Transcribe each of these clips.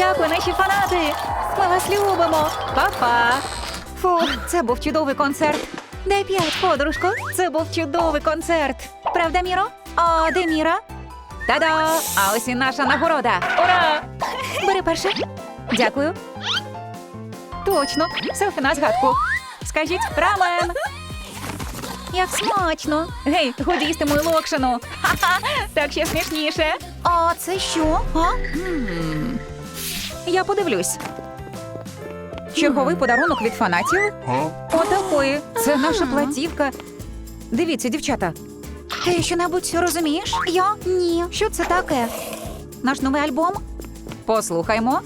Дякую, наші фанати! Ми вас любимо! Па-па! Фух, це був чудовий концерт. Дай п'ять, подружко. Це був чудовий концерт. Правда, Міро? А де Міра? Та-да! А ось і наша нагорода. Ура! Бери перше. Дякую. Точно, селфі на згадку. Скажіть рамен. Як смачно. Гей, годі їсти мою локшину. Ха-ха, так ще смішніше. А це що? А? М. Я подивлюсь. Черговий подарунок від фанатів. Отакої. Це наша платівка. Дивіться, дівчата. Ти що-небудь розумієш? Я? Ні. Що це таке? Наш новий альбом? Послухаймо.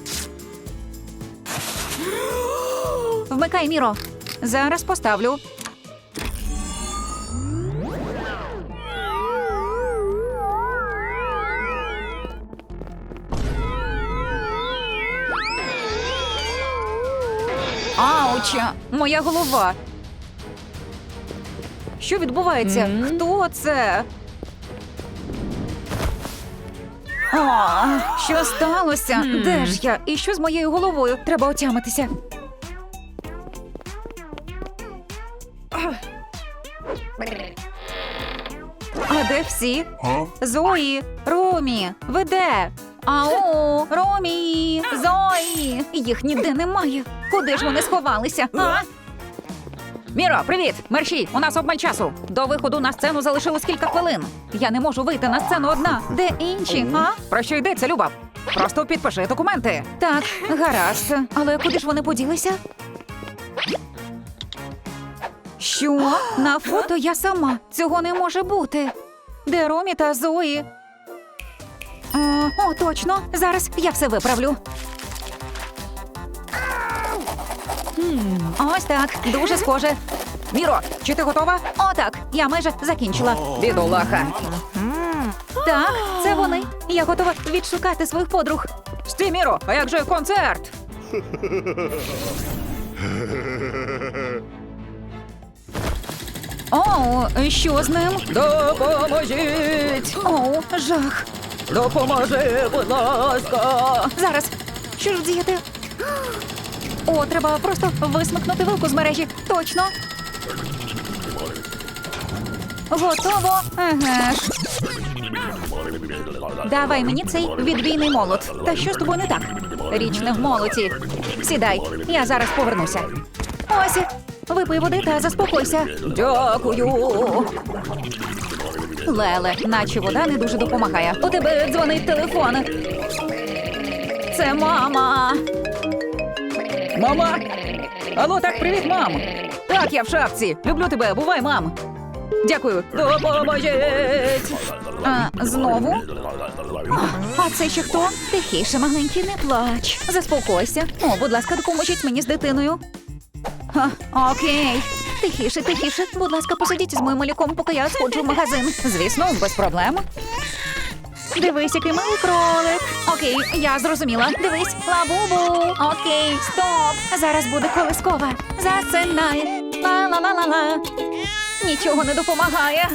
Вмикай, Міро. Зараз поставлю. Ауча! Моя голова. Що відбувається? Хто це? А, що сталося? Де ж я? І що з моєю головою? Треба отямитися. А де всі? Зої, Ромі, ви де? Ау, Ромі, Зої. Їх ніде немає. Куди ж вони сховалися? А? Міро, привіт! Мерші, у нас обмаль часу. До виходу на сцену залишилось кілька хвилин. Я не можу вийти на сцену одна. Де інші? А? Про що йдеться, Люба? Просто підпиши документи. Так, гаразд. Але куди ж вони поділися? Що? На фото я сама. Цього не може бути. Де Ромі та Зої? О, о, точно. Зараз я все виправлю. Ось так, дуже схоже. Міро, чи ти готова? О, так, я майже закінчила. Бідолаха. Так, це вони. Я готова відшукати своїх подруг. Стій, Міро, а як же концерт? О, що з ним? Допоможіть! О, жах. Допоможи, будь ласка. Зараз. Що ж діяти? О, треба просто висмикнути вилку з мережі. Точно. Готово. Ага. Давай мені цей відбійний молот. Та що з тобою не так? Річ не в молоті. Сідай, я зараз повернуся. Ось, випий води та заспокойся. Дякую. Леле, наче вода не дуже допомагає. У тебе дзвонить телефон. Це мама. Мама? Алло, так, привіт, мам. Так, я в шапці. Люблю тебе. Бувай, мам. Дякую. Допоможіть. А, знову? А це ще хто? Тихіше, маленький, не плач. Заспокойся. О, будь ласка, допоможіть мені з дитиною. Ха, окей. Тихіше, тихіше. Будь ласка, посидіть з моїм малюком, поки я сходжу в магазин. Звісно, без проблем. Дивись, який милий кролик. Окей, я зрозуміла. Дивись, лабубу. Окей, стоп. Зараз буде колискова. Засинай. Ла-ла-ла-ла-ла. Нічого не допомагає.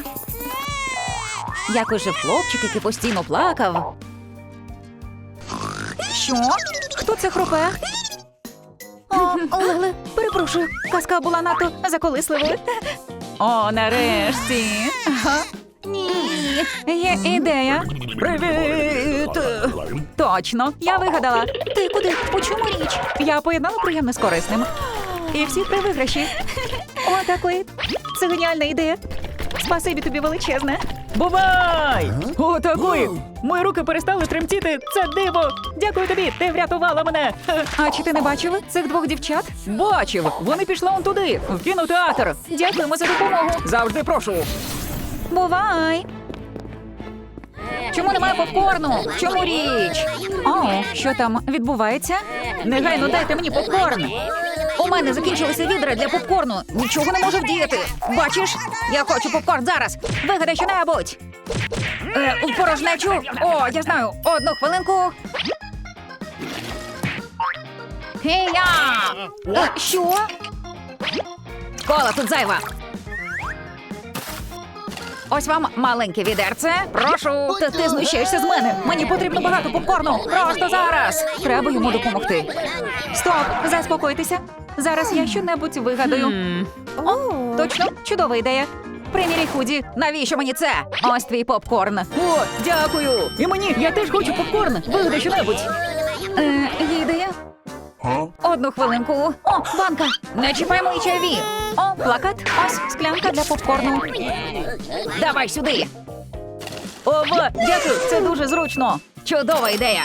Якось же хлопчик, який постійно плакав. Що? Хто це хропе? О, Леле, перепрошую, казка була надто заколисливою. О, нарешті. Ага. Є ідея. Привіт! Точно, я вигадала. Ти куди? У чому річ? Я поєднала приємне з корисним. І всі при виграші. О, такої. Це геніальна ідея. Спасибі тобі величезне. Бувай! О, такої! Мої руки перестали тремтіти. Це диво! Дякую тобі! Ти врятувала мене! А чи ти не бачив цих двох дівчат? Бачив! Вони пішли он туди, в кінотеатр. Дякуємо за допомогу. Завжди прошу. Бувай! Чому немає попкорну? В чому річ? О, що там відбувається? Негайно дайте мені попкорн. У мене закінчилися відра для попкорну. Нічого не можу вдіяти. Бачиш? Я хочу попкорн зараз. Вигадай що-небудь. Е, у порожнечу. О, я знаю. Одну хвилинку. Гей-я! Е, що? Кола тут зайва. Ось вам маленьке відерце. Прошу. Та ти знущаєшся з мене. Мені потрібно багато попкорну. Просто зараз. Треба йому допомогти. Стоп, заспокойтеся. Зараз я щонебудь вигадаю. О, точно, чудова ідея. Приміряй худі. Навіщо мені це? Ось твій попкорн. О, дякую. І мені я теж хочу попкорн. Вигадай що-небудь. Е? Одну хвилинку. О, банка. Не чіпай мої чайові. О, плакат. Ось склянка для попкорну. Давай сюди. Ова, дякую, це дуже зручно. Чудова ідея.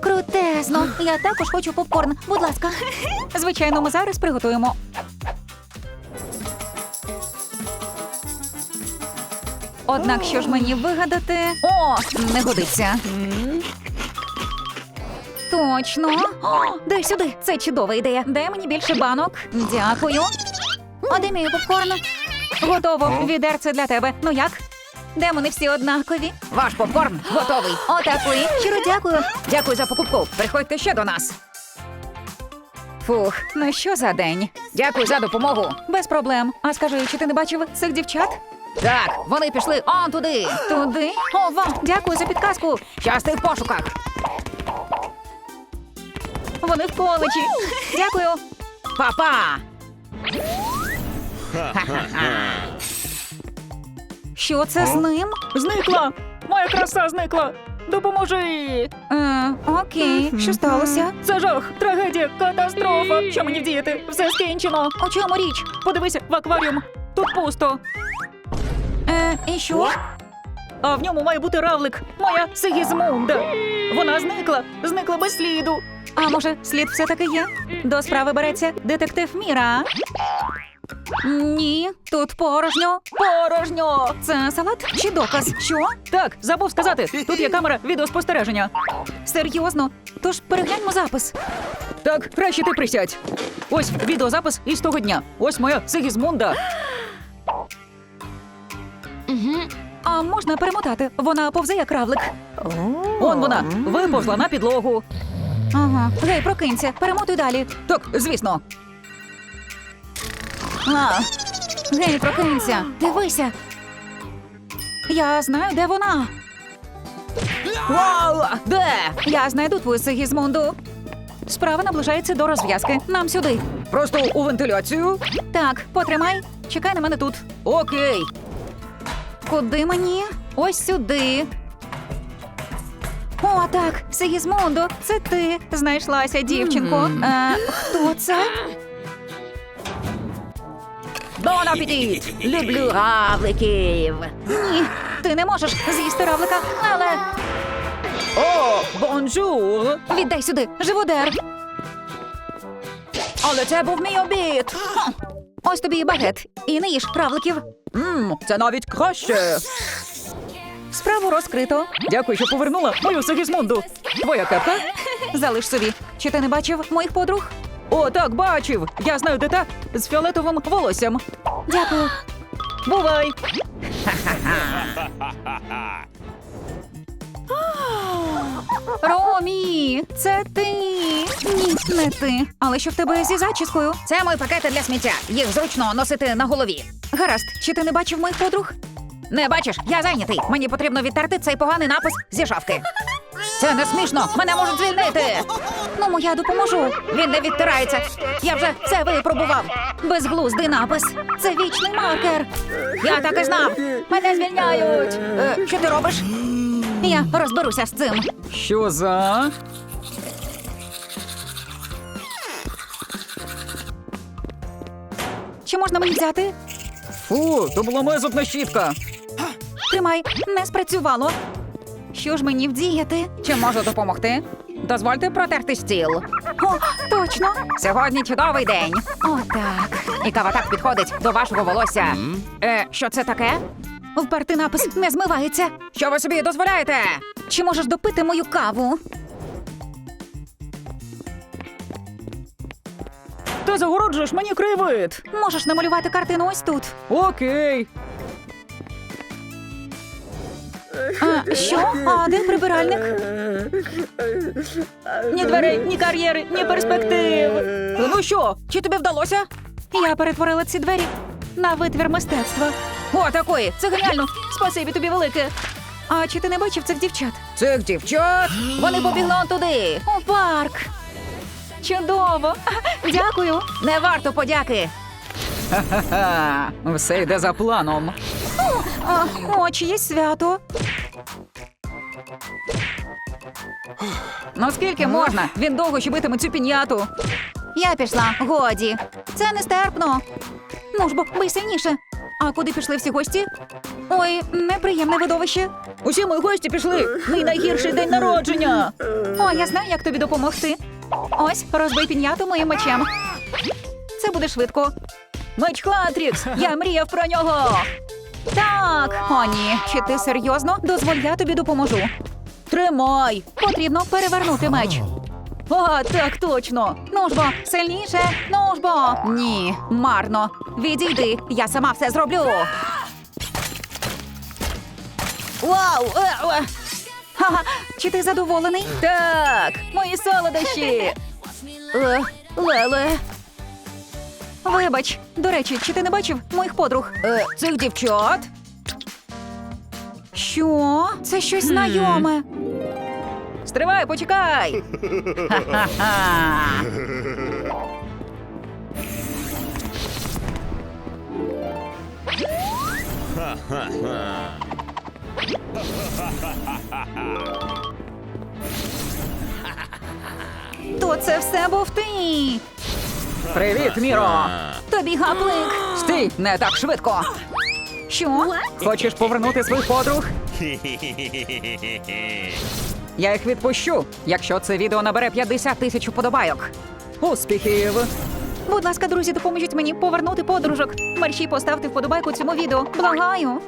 Крутезно. Я також хочу попкорн. Будь ласка. Звичайно, ми зараз приготуємо. Однак, що ж мені вигадати? О, не годиться. Точно. О, дай сюди. Це чудова ідея. Дай мені більше банок. Дякую. А де мій попкорн? Готово. Відерце для тебе. Ну як? Де вони всі однакові? Ваш попкорн готовий. Отакий. Щиро дякую. Дякую за покупку. Приходьте ще до нас. Фух, ну що за день? Дякую за допомогу. Без проблем. А скажи, чи ти не бачив цих дівчат? Так, вони пішли он туди. Туди? О, вам дякую за підказку. Щасти в пошуках. Вони в коледжі. Дякую. Па-па. Що це з ним? Зникла! Моя краса зникла! Допоможи! Е, окей, що сталося? Це жах, трагедія, катастрофа! Що мені вдіяти? Все скінчено! У чому річ? Подивися в акваріум. Тут пусто. Е, і що? А в ньому має бути равлик. Моя Сигізмунда. Вона зникла, зникла без сліду. А може, слід все-таки є? До справи береться детектив Міра. Ні, тут порожньо. Порожньо! Це салат чи доказ? Що? Так, забув сказати. Тут є камера відеоспостереження. Серйозно? Тож перегляньмо запис. Так, краще ти присядь. Ось відеозапис із того дня. Ось моя Сигізмунда. А можна перемотати? Вона повзе як равлик. Он вона виповзла на підлогу. Ага. Гей, прокинься, перемотуй далі. Так, звісно. А. Гей, прокинься, дивися. Я знаю, де вона. Вау! Де? Я знайду твою Сигізмунду. Справа наближається до розв'язки. Нам сюди. Просто у вентиляцію? Так, потримай. Чекай на мене тут. Окей. Куди мені? Ось сюди. О, так, Сигізмундо, це ти знайшлася, дівчинко. Е, хто це? Бон апетит! Люблю равликів. Ні, ти не можеш з'їсти равлика, але О, бонжур! віддай сюди, живодер. Але це був мій обід. Хм. Ось тобі і багет. І не їж равликів. Мм, це навіть краще. Справу розкрито. Дякую, що повернула мою Сигізмунду. Твоя кепка? Залиш собі. Чи ти не бачив моїх подруг? О, так, бачив. Я знаю, де та з фіолетовим волоссям. Дякую. Бувай! Ромі, це ти. Ні, не ти. Але що в тебе зі зачіскою? Це мої пакети для сміття. Їх зручно носити на голові. Гаразд, чи ти не бачив моїх подруг? Не бачиш, я зайнятий. Мені потрібно відтерти цей поганий напис зі шафки. Це не смішно. Мене можуть звільнити. Ну, я допоможу. Він не відтирається. Я вже все випробував. Безглуздий напис. Це вічний маркер. Я так і знав. Мене звільняють. Е, що ти робиш? Я розберуся з цим. Що за? Чи можна мені взяти? Фу, то була моя зубна щітка. Тримай, не спрацювало. Що ж мені вдіяти? Чи можу допомогти? Дозвольте протерти стіл. О, точно. Сьогодні чудовий день. О, так. І кава так підходить до вашого волосся. Е, що це таке? Впертий напис не змивається. Що ви собі дозволяєте? Чи можеш допити мою каву? Ти загороджуєш мені краєвид. Можеш намалювати картину ось тут. Окей. А, що? А де прибиральник? Ні дверей, ні кар'єри, ні перспектив. Ну що, чи тобі вдалося? Я перетворила ці двері на витвір мистецтва. О, такої! Це геніально! Спасибі тобі велике. А чи ти не бачив цих дівчат? Цих дівчат! Вони побігли он туди! У парк. Чудово. Дякую. Не варто подяки! Ха, все йде за планом. А, о, чиєсь свято. Ну скільки можна? Він довго щебитиме цю піняту. Я пішла. Годі. Це нестерпно. Ну ж бо, бий сильніше. А куди пішли всі гості? Ой, неприємне видовище. Усі мої гості пішли. Мій найгірший день народження. О, я знаю, як тобі допомогти. Ось, розбий піняту моїм мечем. Це буде швидко. Меч Хатрікс. Я мріяв про нього. Так, о ні, чи ти серйозно? Дозволь, я тобі допоможу. Тримай. Потрібно перевернути меч. А, так точно. Ну ж бо, сильніше, ну ж бо. Ні, марно. Відійди, я сама все зроблю. Вау! Е, е. Ха-ха, чи ти задоволений? Так, мої солодощі. Е, Леле. Вибач, до речі, чи ти не бачив моїх подруг? Е, цих дівчат? Що? Це щось знайоме. Стривай, почекай. То це все був ти. Привіт, Міро. Тобі гаплик. Стій, не так швидко. Що? Хочеш повернути своїх подруг? Я їх відпущу, якщо це відео набере 50 тисяч уподобайок. Успіхів! Будь ласка, друзі, допоможіть мені повернути подружок. Мерщій поставте вподобайку цьому відео. Благаю.